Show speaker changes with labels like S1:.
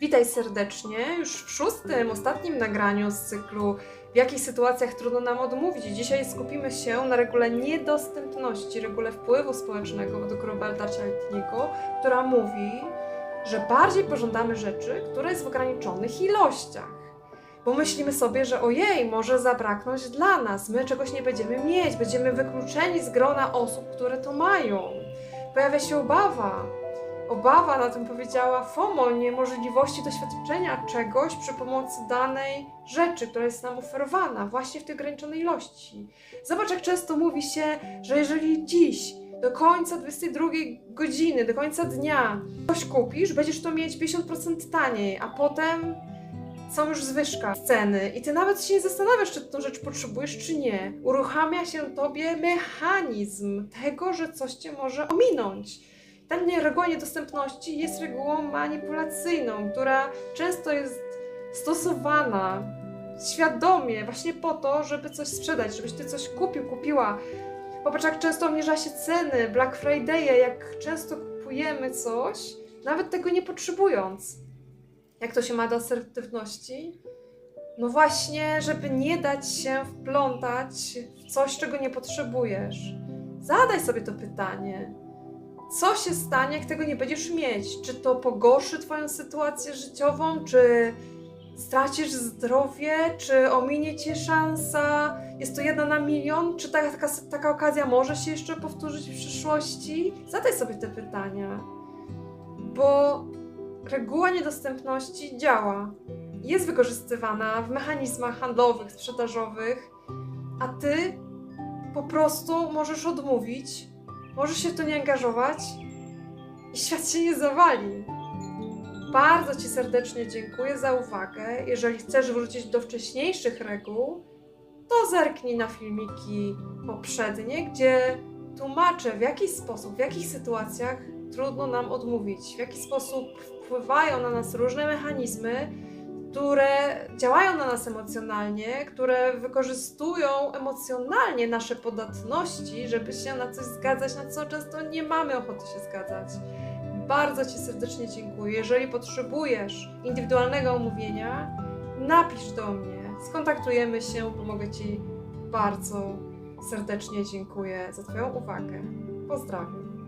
S1: Witaj serdecznie już w szóstym, ostatnim nagraniu z cyklu W jakich sytuacjach trudno nam odmówić. Dzisiaj skupimy się na regule niedostępności, regule wpływu społecznego według Roberta Cialdiniego, która mówi, że bardziej pożądamy rzeczy, które jest w ograniczonych ilościach. Bo myślimy sobie, że ojej, może zabraknąć dla nas, my czegoś nie będziemy mieć, będziemy wykluczeni z grona osób, które to mają. Pojawia się obawa, obawa, na tym powiedziała FOMO, niemożliwości doświadczenia czegoś przy pomocy danej rzeczy, która jest nam oferowana właśnie w tej ograniczonej ilości. Zobacz, jak często mówi się, że jeżeli dziś do końca 22 godziny, do końca dnia coś kupisz, będziesz to mieć 50% taniej, a potem są już zwyżka ceny i ty nawet się nie zastanawiasz, czy tą rzecz potrzebujesz, czy nie. Uruchamia się tobie mechanizm tego, że coś cię może ominąć. Ta reguła niedostępności jest regułą manipulacyjną, która często jest stosowana świadomie właśnie po to, żeby coś sprzedać, żebyś ty coś kupił, kupiła. Popatrz, jak często obniża się ceny, Black Friday, jak często kupujemy coś, nawet tego nie potrzebując. Jak to się ma do asertywności? No właśnie, żeby nie dać się wplątać w coś, czego nie potrzebujesz. Zadaj sobie to pytanie. Co się stanie, jak tego nie będziesz mieć? Czy to pogorszy Twoją sytuację życiową? Czy stracisz zdrowie? Czy ominie Cię szansa? Jest to jedna na milion? Czy taka, taka, taka okazja może się jeszcze powtórzyć w przyszłości? Zadaj sobie te pytania. Bo reguła niedostępności działa. Jest wykorzystywana w mechanizmach handlowych, sprzedażowych, a Ty po prostu możesz odmówić, możesz się w to nie angażować i świat się nie zawali. Bardzo Ci serdecznie dziękuję za uwagę. Jeżeli chcesz wrócić do wcześniejszych reguł, to zerknij na filmiki poprzednie, gdzie tłumaczę w jaki sposób, w jakich sytuacjach trudno nam odmówić, w jaki sposób wpływają na nas różne mechanizmy, które działają na nas emocjonalnie, które wykorzystują emocjonalnie nasze podatności, żeby się na coś zgadzać, na co często nie mamy ochoty się zgadzać. Bardzo Ci serdecznie dziękuję. Jeżeli potrzebujesz indywidualnego omówienia, napisz do mnie, skontaktujemy się, pomogę Ci. Bardzo serdecznie dziękuję za Twoją uwagę. Pozdrawiam.